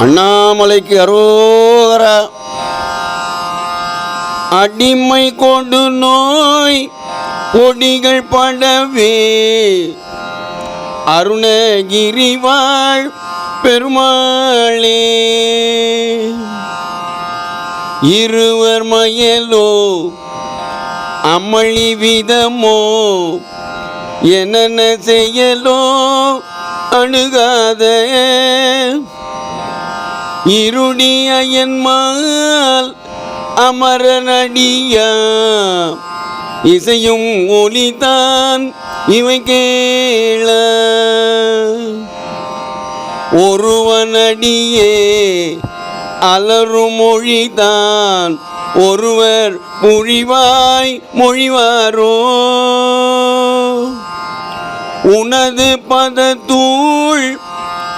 அண்ணாமலைக்கு அரோகர. அடிமை கொண்டு நோய் கொடிகள் படவே. அருணகிரிவாழ் பெருமாளே. இருவர் மயலோ அமளி விதமோ என்னென்ன செய்யலோ அணுகாத. இருடி அயன்மால் அமரனடியா இசையும் ஒலிதான் இவை கேள. ஒருவனடியே அலரும் மொழிதான். ஒருவர் மொழிவாய் மொழிவாரோ. உனது பதத்தூள்